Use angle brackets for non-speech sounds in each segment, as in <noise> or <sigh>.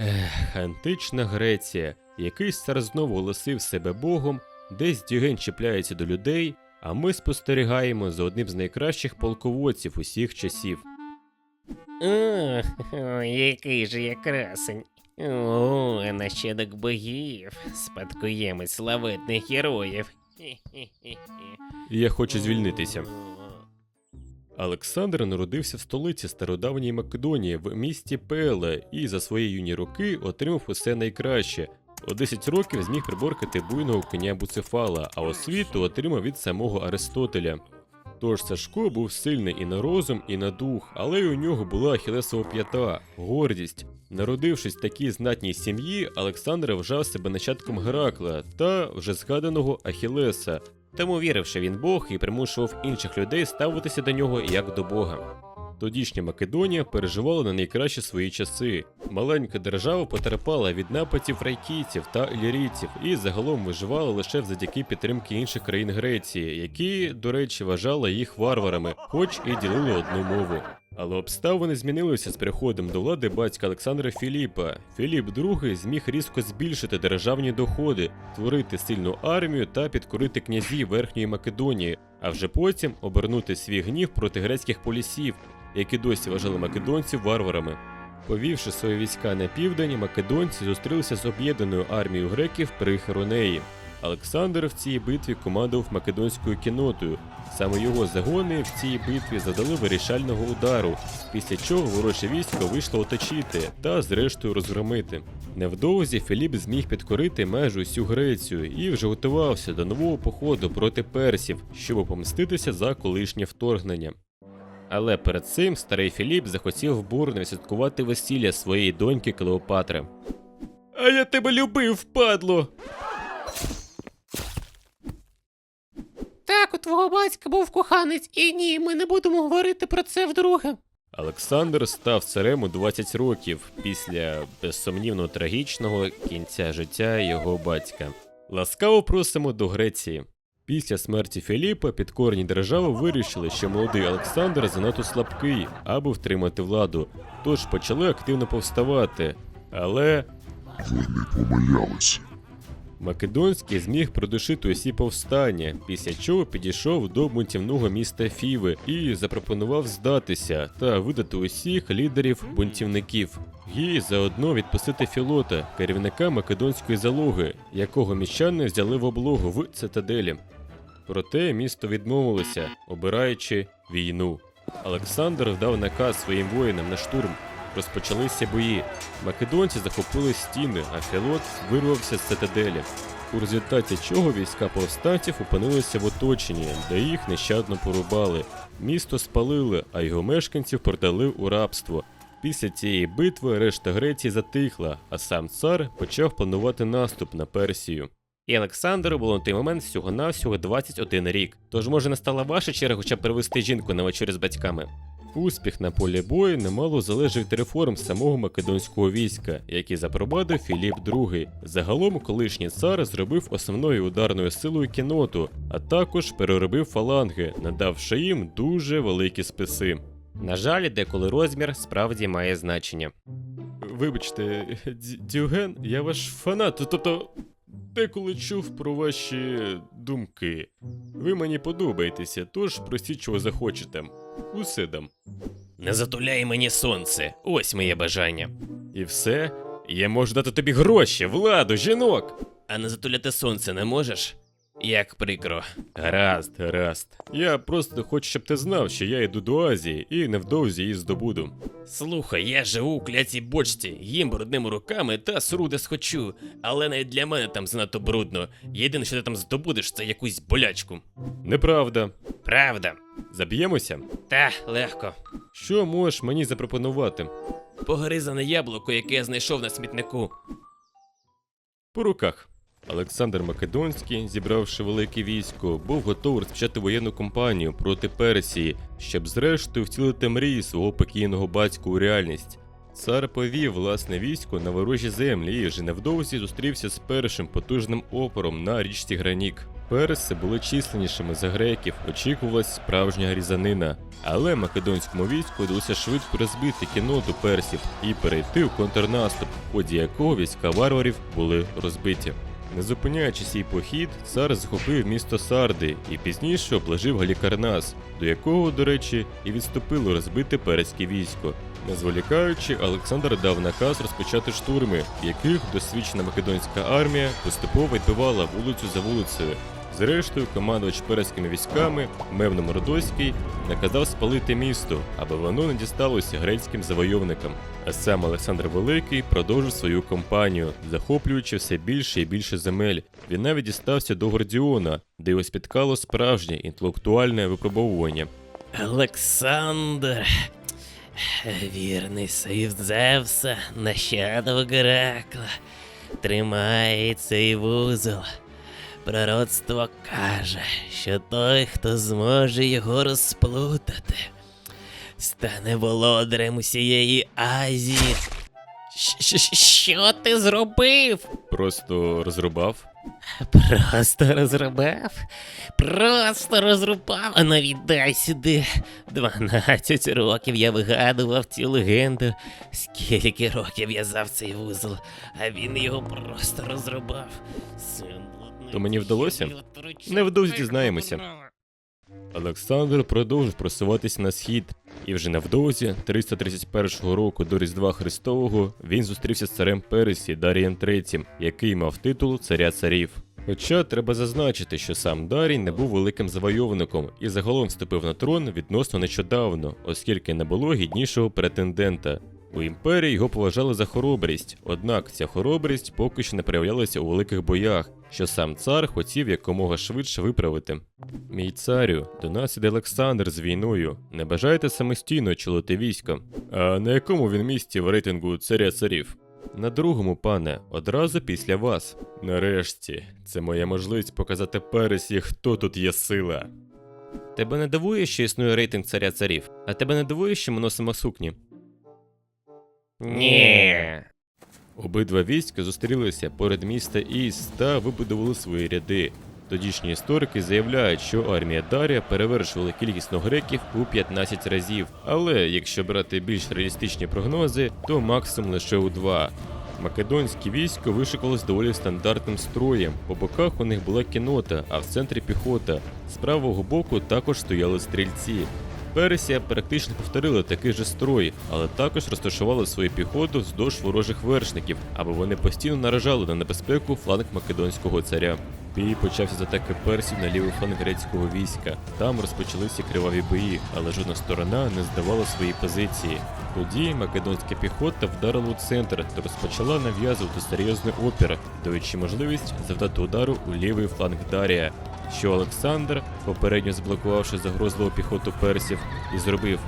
Ех, антична Греція. Якийсь цар знову оголосив себе богом, десь Діген чіпляється до людей, а ми спостерігаємо за одним з найкращих полководців усіх часів. О, о, який же я красень. О, нащадок богів, спадкоємець славетних героїв. Я хочу звільнитися. Олександр народився в столиці стародавньої Македонії в місті Пеле і за свої юні роки отримав усе найкраще. У 10 років зміг приборкати буйного коня Буцефала, а освіту отримав від самого Аристотеля. Тож Сашко був сильний і на розум, і на дух, але й у нього була ахілесова п'ята гордість. Народившись в такій знатній сім'ї, Олександр вважав себе нащадком Геракла та вже згаданого Ахілеса, тому вірив, що він Бог і примушував інших людей ставитися до нього як до Бога. Тодішня Македонія переживала на найкращі свої часи. Маленька держава потерпала від нападів райкійців та ілірійців і загалом виживала лише завдяки підтримки інших країн Греції, які, до речі, вважали їх варварами, хоч і ділили одну мову. Але обставини змінилися з приходом до влади батька Олександра Філіпа. Філіп II зміг різко збільшити державні доходи, створити сильну армію та підкорити князів Верхньої Македонії, а вже потім обернути свій гнів проти грецьких полісів, які досі вважали македонців варварами. Повівши свої війська на південь, македонці зустрілися з об'єднаною армією греків при Херонеї. Олександр в цій битві командував македонською кінотою. Саме його загони в цій битві задали вирішального удару, після чого вороже військо вийшло оточити та зрештою розгромити. Невдовзі Філіп зміг підкорити майже усю Грецію і вже готувався до нового походу проти персів, щоб помститися за колишнє вторгнення. Але перед цим старий Філіп захотів бурно відсвяткувати весілля своєї доньки Клеопатри. А я тебе любив, падло! Так, у твого батька був коханець, і ні, ми не будемо говорити про це вдруге. Олександр став царем у 20 років після безсумнівно трагічного кінця життя його батька. Ласкаво просимо до Греції. Після смерті Філіпа підкорні держави вирішили, що молодий Олександр занадто слабкий, аби втримати владу, тож почали активно повставати. Але Вони помилялися. Македонський зміг придушити усі повстання, після чого підійшов до бунтівного міста Фіви і запропонував здатися та видати усіх лідерів бунтівників. І заодно відпустити Філота, керівника македонської залоги, якого міщани взяли в облогу в цитаделі. Проте місто відмовилося, обираючи війну. Олександр дав наказ своїм воїнам на штурм. Розпочалися бої. Македонці захопили стіни, а Філот вирвався з цитаделі. У результаті чого війська повстанців опинилися в оточенні, де їх нещадно порубали. Місто спалили, а його мешканців продали у рабство. Після цієї битви решта Греції затихла, а сам цар почав планувати наступ на Персію. І Олександру було на той момент всього-навсього 21 рік. Тож може настала ваша черга хоча б привезти жінку на вечерю з батьками. Успіх на полі бою немало залежав від реформ самого македонського війська, які запровадив Філіп II. Загалом колишній цар зробив основною ударною силою кіноту, а також переробив фаланги, надавши їм дуже великі списи. На жаль, деколи розмір справді має значення. Вибачте, Дюген, я ваш фанат, тобто деколи чув про ваші думки. Ви мені подобаєтеся, тож простіть, чого захочете. Усе дам. Не затуляй мені сонце, ось моє бажання. І все? Я можу дати тобі гроші, владу, жінок. А не затуляти сонце не можеш? Як прикро. Гаразд, гаразд. Я просто хочу, щоб ти знав, що я йду до Азії і невдовзі її здобуду. Слухай, я живу у клятій бочці, їм брудними руками та сру де схочу, але навіть для мене там занадто брудно. Єдине, що ти там здобудеш, це якусь болячку. Неправда. Правда. Заб'ємося? Та, легко. Що можеш мені запропонувати? Погризане яблуко, яке я знайшов на смітнику. По руках. Олександр Македонський, зібравши велике військо, був готовий розпочати воєнну кампанію проти Персії, щоб зрештою втілити мрії свого покійного батька у реальність. Цар повів власне військо на ворожі землі і вже невдовзі зустрівся з першим потужним опором на річці Гранік. перси були численнішими за греків, очікувалась справжня різанина. Але македонському війську вдалося швидко розбити кіноту персів і перейти у контрнаступ, в ході якого війська варварів були розбиті. Не зупиняючи свій похід, цар захопив місто Сарди і пізніше обложив Галікарнас, до якого, до речі, і відступило розбите перецьке військо. Не зволікаючи, Олександр дав наказ розпочати штурми, в яких досвідчена македонська армія поступово відбивала вулицю за вулицею. Зрештою, командувач перськими військами Мевном Родоський наказав спалити місто, аби воно не дісталося грецьким завойовникам. А сам Олександр Великий продовжив свою кампанію, захоплюючи все більше і більше земель. Він навіть дістався до Гордіона, де його спіткало справжнє інтелектуальне випробовування. Олександр. Вірний син Зевса, нащадок Геракла, тримає цей вузол. Пророцтво каже, що той, хто зможе його розплутати, стане володарем усієї Азії. Щ- щ- Що ти зробив? Просто розрубав. Просто розрубав? Просто розрубав, а ну віддай сюди. 12 років я вигадував цю легенду. Скільки років в'язав цей вузол, а він його просто розрубав. Син То мені вдалося? Невдовзі дізнаємося. Олександр продовжив просуватися на схід, і вже невдовзі, 331 року до Різдва Христового, він зустрівся з царем Персії Дарієм III, який мав титул царя царів. Хоча треба зазначити, що сам Дарій не був великим завойовником і загалом вступив на трон відносно нещодавно, оскільки не було гіднішого претендента. У імперії його поважали за хоробрість, однак ця хоробрість поки що не проявлялася у великих боях, що сам цар хотів якомога швидше виправити. Мій царю, до нас іде Олександр з війною. Не бажаєте самостійно очолити військо? А на якому він місці в рейтингу царя царів? На другому, пане, одразу після вас. Нарешті, це моя можливість показати Пересі, хто тут є сила. Тебе не дивує, що існує рейтинг царя царів, а тебе не дивує, що ми носимо сукні? Ні. Обидва війська зустрілися поряд міста Іс та вибудували свої ряди. Тодішні історики заявляють, що армія Дарія перевершувала кількісно греків у 15 разів, але якщо брати більш реалістичні прогнози, то максимум лише у 2. Македонське військо вишикувалось доволі стандартним строєм. По боках у них була кінота, а в центрі піхота. З правого боку також стояли стрільці. Персія практично повторила такий же строй, але також розташувала свою піхоту вздовж ворожих вершників, аби вони постійно наражали на небезпеку фланг македонського царя. Бій почався з атаки персів на лівий фланг грецького війська. Там розпочалися криваві бої, але жодна сторона не здавала свої позиції. Тоді македонська піхота вдарила у центр та розпочала нав'язувати серйозний опір, даючи можливість завдати удару у лівий фланг Дарія, що Олександр, попередньо заблокувавши загрозливу піхоту персів, і зробив.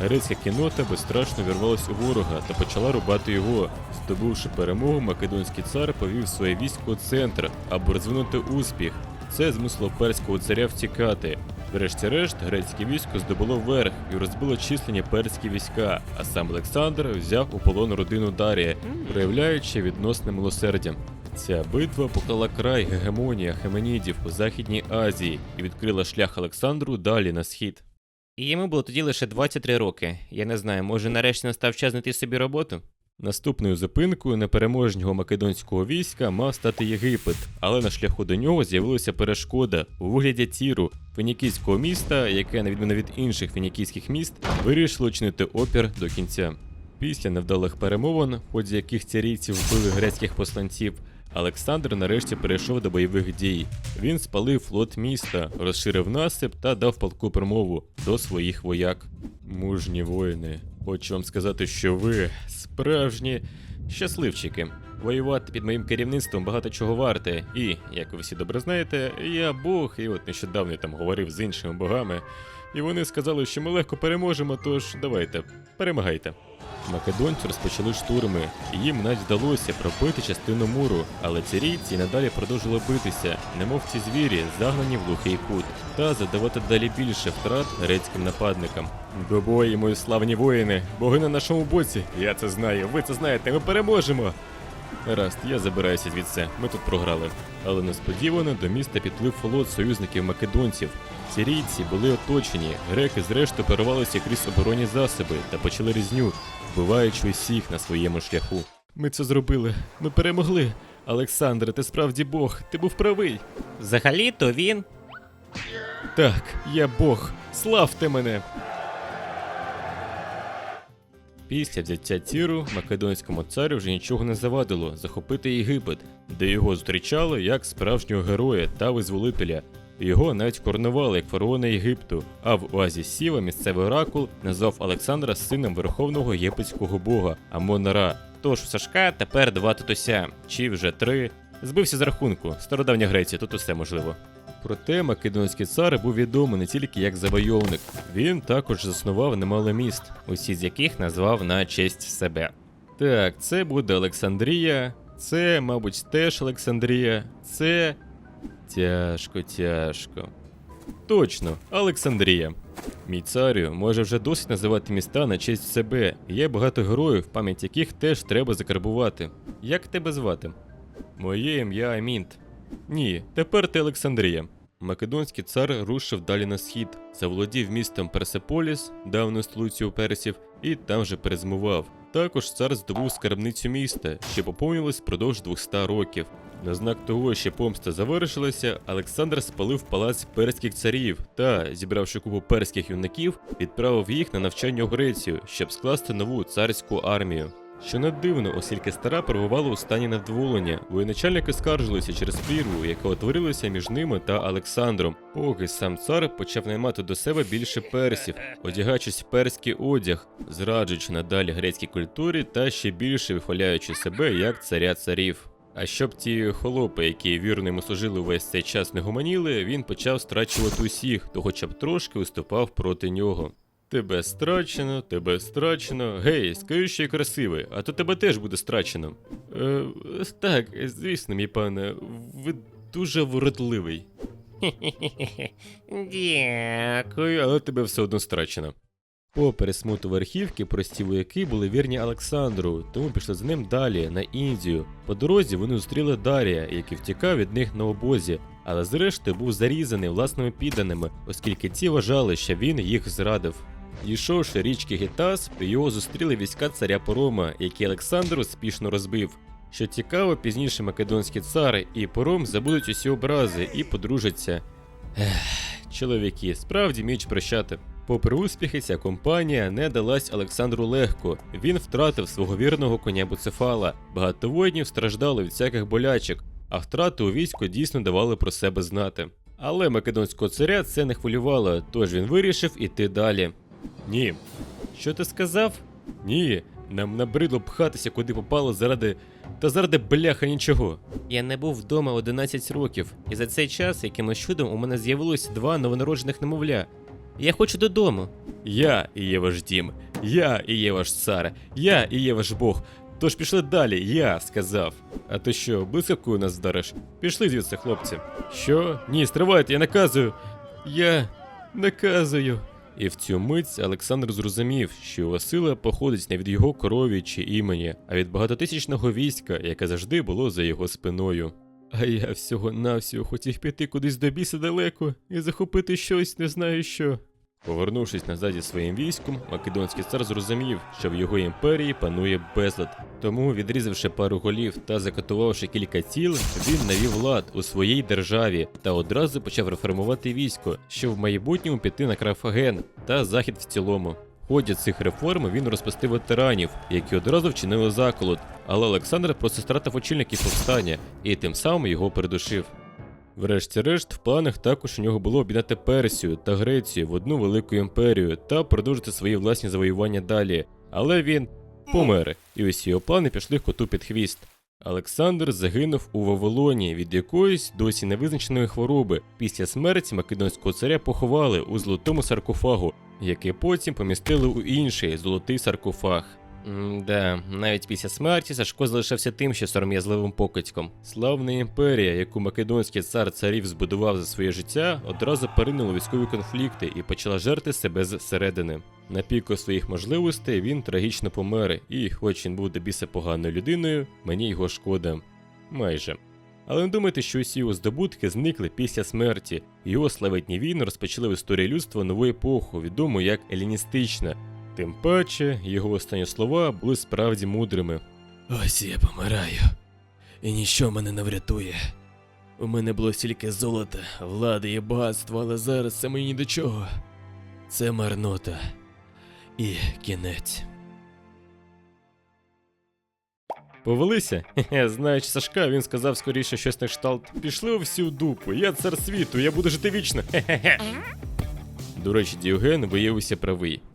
Грецька кінота безстрашно вірвалась у ворога та почала рубати його. Здобувши перемогу, македонський цар повів своє військо у центр, аби розвинути успіх. Це змусило перського царя втікати. Врешті-решт, грецьке військо здобуло верх і розбило численні перські війська, а сам Олександр взяв у полон родину Дарія, проявляючи відносне милосердя. Ця битва поклала край гегемонії Ахеменідів у Західній Азії і відкрила шлях Олександру далі на схід. І йому було тоді лише 23 роки. Я не знаю, може нарешті настав час знайти собі роботу? Наступною зупинкою непереможного македонського війська мав стати Єгипет, але на шляху до нього з'явилася перешкода у вигляді Тіру, фінікійського міста, яке, на відміну від інших фінікійських міст, вирішило чинити опір до кінця. Після невдалих перемовин, в ході яких царійці вбили грецьких посланців, Олександр нарешті перейшов до бойових дій. Він спалив флот міста, розширив насип та дав полку промову до своїх вояк. Мужні воїни, хочу вам сказати, що ви справжні щасливчики. Воювати під моїм керівництвом багато чого варте, і, як ви всі добре знаєте, я Бог, і от нещодавно там говорив з іншими богами, і вони сказали, що ми легко переможемо, тож давайте, перемагайте. Македонці розпочали штурми, і їм навіть вдалося пробити частину муру, але цирійці надалі продовжили битися, немов ці звірі, загнані в глухий кут, та задавати далі більше втрат грецьким нападникам. До бою, мої славні воїни, боги на нашому боці. Я це знаю, ви це знаєте, ми переможемо. Гаразд, я забираюся звідси, ми тут програли. Але несподівано до міста підплив флот союзників македонців. Сирійці були оточені, греки зрештою перервалися крізь оборонні засоби та почали різню, вбиваючи усіх на своєму шляху. Ми це зробили, ми перемогли. Олександре, ти справді Бог, ти був правий. Взагалі-то він. Так, я Бог, славте мене. Після взяття Тіру македонському царю вже нічого не завадило захопити Єгипет, де його зустрічали як справжнього героя та визволителя. Його навіть коронували як фараона Єгипту, а в Оазі Сіва місцевий оракул назвав Олександра сином верховного єгипетського бога Амон-Ра. Тож у Сашка тепер два татуся, чи вже три. Збився з рахунку, стародавня Греція, тут усе можливо. Проте македонський цар був відомий не тільки як завойовник, він також заснував немало міст, усі з яких назвав на честь себе. Так, це буде Олександрія, це, мабуть, теж Олександрія, це. Тяжко, тяжко. Точно, Олександрія. Мій царю може вже досить називати міста на честь себе. Є багато героїв, пам'ять яких теж треба закарбувати. Як тебе звати? Моє ім'я Амінт. Ні, тепер ти Олександрія. Македонський цар рушив далі на схід, заволодів містом Персеполіс, давною столицею персів, і там же перезимував. Також цар здобув скарбницю міста, що поповнилось впродовж 200 років. На знак того, що помста завершилася, Олександр спалив палац перських царів та, зібравши купу перських юнаків, відправив їх на навчання у Грецію, щоб скласти нову царську армію. Що не дивно, оскільки стара перебувала у стані невдоволення, воєначальники скаржилися через прірву, яка утворилася між ними та Олександром, поки сам цар почав наймати до себе більше персів, одягаючись в перський одяг, зраджуючи надалі грецькій культурі та ще більше вихваляючи себе як царя царів. А щоб ті холопи, які вірно йому служили увесь цей час не гуманіли, він почав страчувати усіх, хто хоча б трошки виступав проти нього. Тебе страчено, тебе страчено. Гей, скажи, що я красивий, а то тебе теж буде страчено. Е, так, звісно, мій пане, ви дуже вродливий. <laughs> Дякую, але тебе все одно страчено. По пересмуту верхівки прості вояки були вірні Олександру, тому пішли за ним далі, на Індію. По дорозі вони зустріли Дарія, який втікав від них на обозі, але зрештою був зарізаний власними підданими, оскільки ті вважали, що він їх зрадив. Дійшовши річки Гетас, його зустріли війська царя Порома, які Олександр успішно розбив. Що цікаво, пізніше македонські цари і Пором забудуть усі образи і подружаться. Ех, чоловіки, справді вміють прощати. Попри успіхи, ця компанія не далась Олександру легко. Він втратив свого вірного коня Буцефала. Багато воїнів страждали від всяких болячок, а втрати у війську дійсно давали про себе знати. Але македонського царя це не хвилювало, тож він вирішив іти далі. Ні. Що ти сказав? Ні. Нам набридло пхатися куди попало заради. Та заради бляха нічого. Я не був вдома 11 років, і за цей час якимось чудом у мене з'явилось два новонароджених немовля. Я хочу додому. Я і є ваш дім, я і є ваш цар, я і є ваш Бог. Тож пішли далі, я сказав. А ти що, блискавкою нас вдариш? Пішли звідси, хлопці. Що? Ні, стривайте, я наказую. Я наказую. І в цю мить Олександр зрозумів, що його походить не від його крові чи імені, а від багатотисячного війська, яке завжди було за його спиною. А я всього-навсього хотів піти кудись до біса далеко і захопити щось, не знаю що. Повернувшись назад зі своїм військом, македонський цар зрозумів, що в його імперії панує безлад. Тому, відрізавши пару голів та закатувавши кілька тіл, він навів лад у своїй державі та одразу почав реформувати військо, щоб в майбутньому піти на Крафаген та захід в цілому. В ході цих реформ він розпустив ветеранів, які одразу вчинили заколот, але Олександр просто стратив очільників повстання і тим самим його придушив. Врешті-решт, в планах також у нього було об'єднати Персію та Грецію в одну велику імперію та продовжити свої власні завоювання далі. Але він помер, і усі його плани пішли коту під хвіст. Олександр загинув у Вавилоні від якоїсь досі невизначеної хвороби. Після смерті македонського царя поховали у золотому саркофагу, який потім помістили у інший золотий саркофаг. Да, навіть після смерті Сашко залишався тим, що сором'язливим покидьком. Славна імперія, яку македонський цар царів збудував за своє життя, одразу поринула військові конфлікти і почала жерти себе зсередини. На піку своїх можливостей він трагічно помер, і, хоч він був до біса поганою людиною, мені його шкода. Майже. Але не думайте, що усі його здобутки зникли після смерті. Його славетні війни розпочали в історії людства нову епоху, відому як еліністична. Тим паче, його останні слова були справді мудрими. Ось я помираю, і ніщо мене не врятує. У мене було стільки золота, влади і багатства, але зараз це мені ні до чого. Це марнота. І кінець. Повелися? Хе-хе, знаючи Сашка, він сказав скоріше щось на кшталт. Пішли у всю дупу, я цар світу, я буду жити вічно. Хе-хе-хе. До речі, Діоген виявився правий.